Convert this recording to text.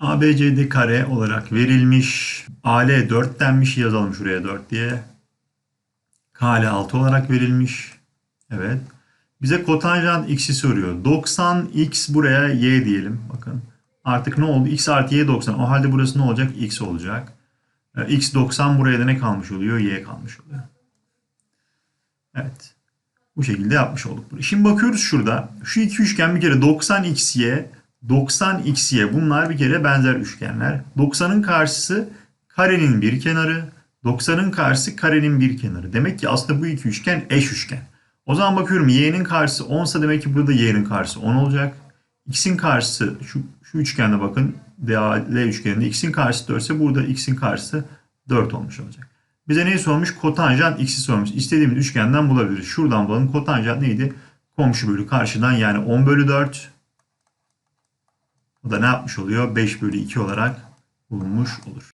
ABCD kare olarak verilmiş. AL 4 denmiş. Yazalım şuraya 4 diye. KL 6 olarak verilmiş. Evet. Bize kotanjant x'i soruyor. 90x buraya y diyelim. Bakın. Artık ne oldu? x artı y 90. O halde burası ne olacak? x olacak. Ee, x 90 buraya da ne kalmış oluyor? y kalmış oluyor. Evet. Bu şekilde yapmış olduk. Şimdi bakıyoruz şurada. Şu iki üçgen bir kere 90xy, 90xy bunlar bir kere benzer üçgenler. 90'ın karşısı karenin bir kenarı, 90'ın karşısı karenin bir kenarı. Demek ki aslında bu iki üçgen eş üçgen. O zaman bakıyorum y'nin karşısı 10 ise demek ki burada y'nin karşısı 10 olacak. X'in karşısı şu, şu üçgende bakın DAL üçgeninde x'in karşısı 4 ise burada x'in karşısı 4 olmuş olacak. Bize neyi sormuş? Kotanjant x'i sormuş. İstediğimiz üçgenden bulabiliriz. Şuradan bulalım. Kotanjant neydi? Komşu bölü karşıdan yani 10 bölü 4. O da ne yapmış oluyor? 5 bölü 2 olarak bulunmuş olur.